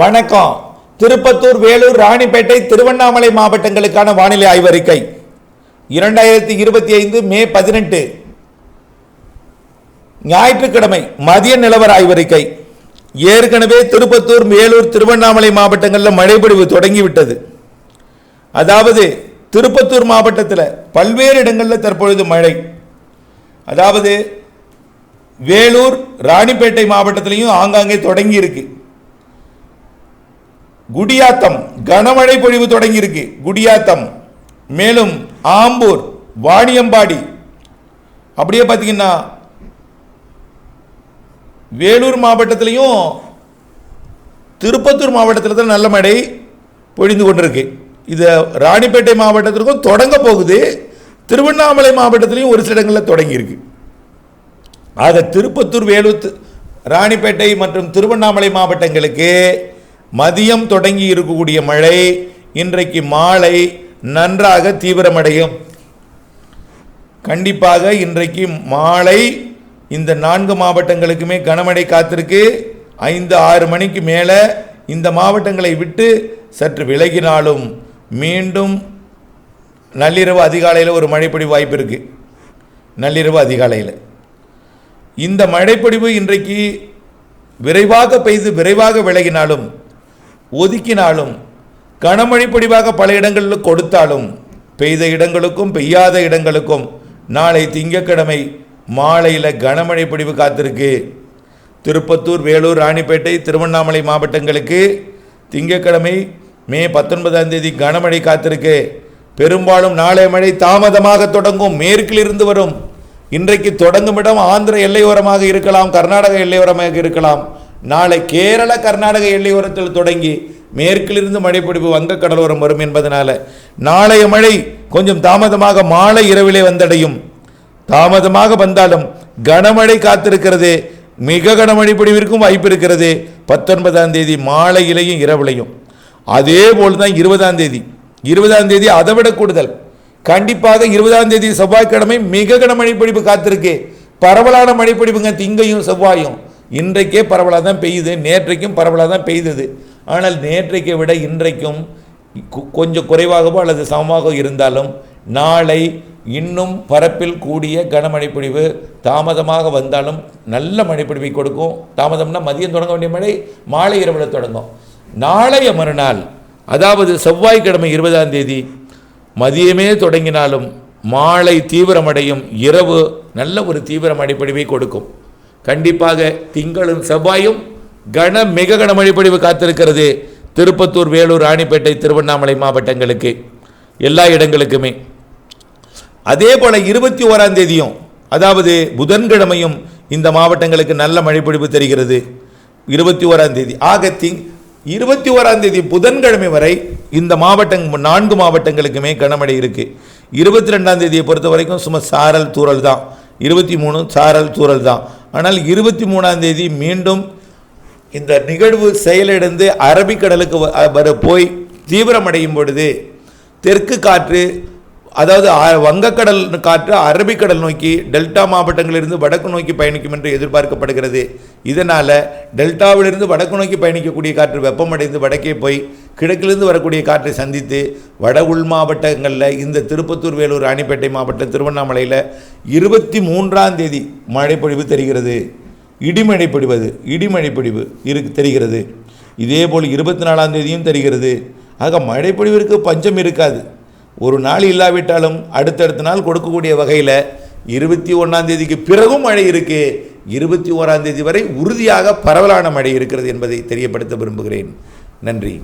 வணக்கம். திருப்பத்தூர் வேலூர் ராணிப்பேட்டை திருவண்ணாமலை மாவட்டங்களுக்கான வானிலை ஆய்வறிக்கை. இரண்டாயிரத்தி இருபத்தி ஐந்து மே பதினெட்டு. ஞாயிற்றுக்கிழமை மதிய நிலவர ஆய்வறிக்கை. ஏற்கனவே திருப்பத்தூர் வேலூர் திருவண்ணாமலை மாவட்டங்களில் மழைப்பொழிவு தொடங்கிவிட்டது. அதாவது திருப்பத்தூர் மாவட்டத்தில் பல்வேறு இடங்களில் தற்பொழுது மழை. அதாவது வேலூர் ராணிப்பேட்டை மாவட்டத்திலையும் ஆங்காங்கே தொடங்கியிருக்கு. குடியாத்தம் கனமழை பொழிவு தொடங்கியிருக்கு. குடியாத்தம் மேலும் ஆம்பூர் வாணியம்பாடி. அப்படியே பார்த்தீங்கன்னா வேலூர் மாவட்டத்திலையும் திருப்பத்தூர் மாவட்டத்தில் தான் நல்ல மழை பொழிந்து கொண்டிருக்கு. இது ராணிப்பேட்டை மாவட்டத்திற்கும் தொடங்க போகுது. திருவண்ணாமலை மாவட்டத்திலையும் ஒரு சில இடங்களில் தொடங்கியிருக்கு. ஆக திருப்பத்தூர் வேலூர் ராணிப்பேட்டை மற்றும் திருவண்ணாமலை மாவட்டங்களுக்கு மதியம் தொடங்கி இருக்கக்கூடிய மழை இன்றைக்கு மாலை நன்றாக தீவிரமடையும். கண்டிப்பாக இன்றைக்கு மாலை இந்த நான்கு மாவட்டங்களுக்குமே கனமழை காத்திருக்கு. ஐந்து ஆறு மணிக்கு மேலே இந்த மாவட்டங்களை விட்டு சற்று விலகினாலும் மீண்டும் நள்ளிரவு அதிகாலையில் ஒரு மழைப்பொழிவு வாய்ப்பு இருக்குது நள்ளிரவு அதிகாலையில். இந்த மழைப்பொழிவு இன்றைக்கு விரைவாக பெய்து விரைவாக விலகினாலும் ஒதுக்கினாலும் கனமழை பிடிவாக பல இடங்களில் கொடுத்தாலும் பெய்த இடங்களுக்கும் பெய்யாத இடங்களுக்கும் நாளை திங்கக்கிழமை மாலையில் கனமழை பிடிவு காத்திருக்கு. திருப்பத்தூர் வேலூர் ராணிப்பேட்டை திருவண்ணாமலை மாவட்டங்களுக்கு திங்கட்கிழமை மே பத்தொன்பதாம் தேதி கனமழை காத்திருக்கு. பெரும்பாலும் நாளை மழை தாமதமாக தொடங்கும் மேற்கிலிருந்து வரும். இன்றைக்கு தொடங்கும் இடம் ஆந்திர எல்லையோரமாக இருக்கலாம் கர்நாடக எல்லையோரமாக இருக்கலாம். நாளை கேரள கர்நாடக எல்லையோரத்தில் தொடங்கி மேற்கிலிருந்து மழைப்பிடிப்பு வங்கக்கடலோரம் வரும் என்பதனால நாளைய மழை கொஞ்சம் தாமதமாக மாலை இரவிலே வந்தடையும். தாமதமாக வந்தாலும் கனமழை காத்திருக்கிறது மிக கனமழை பிடிவிற்கும் வாய்ப்பு இருக்கிறது பத்தொன்பதாம் தேதி மாலையிலையும் இரவிலையும். அதே போல் தான் இருபதாம் தேதி. இருபதாம் தேதி அதை விட கூடுதல். கண்டிப்பாக இருபதாம் தேதி செவ்வாய்க்கிழமை மிக கனமழை பிடிப்பு காத்திருக்கு. பரவலான மழைப்பிடிப்புங்க திங்கையும் செவ்வாயும். இன்றைக்கே பரவலாக தான் பெய்யுது நேற்றைக்கும் பரவலாக தான் பெய்தது. ஆனால் நேற்றைக்கை விட இன்றைக்கும் கொஞ்சம் குறைவாகவோ அல்லது சமமாக இருந்தாலும் நாளை இன்னும் பரப்பில் கூடிய கனமழை பொழிவு தாமதமாக வந்தாலும் நல்ல மழைப்பொழிவை கொடுக்கும். தாமதம்னா மதியம் தொடங்க வேண்டிய மழை மாலை இரவில் தொடங்கும். நாளைய மறுநாள் அதாவது செவ்வாய்க்கிழமை இருபதாம் தேதி மதியமே தொடங்கினாலும் மாலை தீவிரமடையும் இரவு நல்ல ஒரு தீவிர மழைப்பொழிவை கொடுக்கும். கண்டிப்பாக திங்களும் செவ்வாயும் கன மிக கன மழைப்பொழிவு காத்திருக்கிறது. திருப்பத்தூர் வேலூர் ராணிப்பேட்டை திருவண்ணாமலை மாவட்டங்களுக்கு எல்லா இடங்களுக்குமே. அதே போல் இருபத்தி ஓராம் தேதியும் அதாவது புதன்கிழமையும் இந்த மாவட்டங்களுக்கு நல்ல மழைப்பொழிவு தெரிகிறது. இருபத்தி ஓராம் தேதி. ஆக திங் இருபத்தி ஓராம் தேதி புதன்கிழமை வரை இந்த மாவட்டம் நான்கு மாவட்டங்களுக்குமே கனமழை இருக்கு. இருபத்தி ரெண்டாம் தேதியை பொறுத்த வரைக்கும் சும்மா சாரல் தூரல் தான். இருபத்தி மூணு சாரல் தூறல் தான். ஆனால் இருபத்தி மூணாம் தேதி மீண்டும் இந்த நிகழ்வு செயலிழந்து அரபிக்கடலுக்கு வ- வர போய் தீவிரமடையும் பொழுது தெற்கு காற்று அதாவது வங்கக்கடல் காற்று அரபிக்கடல் நோக்கி டெல்டா மாவட்டங்களிலிருந்து வடக்கு நோக்கி பயணிக்கும் என்று எதிர்பார்க்கப்படுகிறது. இதனால் டெல்டாவிலிருந்து வடக்கு நோக்கி பயணிக்கக்கூடிய காற்று வெப்பமடைந்து வடக்கே போய் கிழக்கிலிருந்து வரக்கூடிய காற்றை சந்தித்து வட உள் மாவட்டங்களில் இந்த திருப்பத்தூர் வேலூர் ராணிப்பேட்டை மாவட்டம் திருவண்ணாமலையில் இருபத்தி மூன்றாம் தேதி மழைப்பொழிவு தெரிகிறது. இடிமழை பொழிவது இடிமழை பொழிவு இருக்கு தெரிகிறது. இதேபோல் இருபத்தி நாலாம் தேதியும் தெரிகிறது. ஆக மழைப்பொழிவிற்கு பஞ்சம் இருக்காது. ஒரு நாள் இல்லாவிட்டாலும் அடுத்தடுத்த நாள் கொடுக்கக்கூடிய வகையில் இருபத்தி ஒன்றாம் தேதிக்கு பிறகும் மழை இருக்கு. இருபத்தி ஓராம் தேதி வரை உறுதியாக பரவலான மழை இருக்கிறது என்பதை தெரியப்படுத்த விரும்புகிறேன். நன்றி.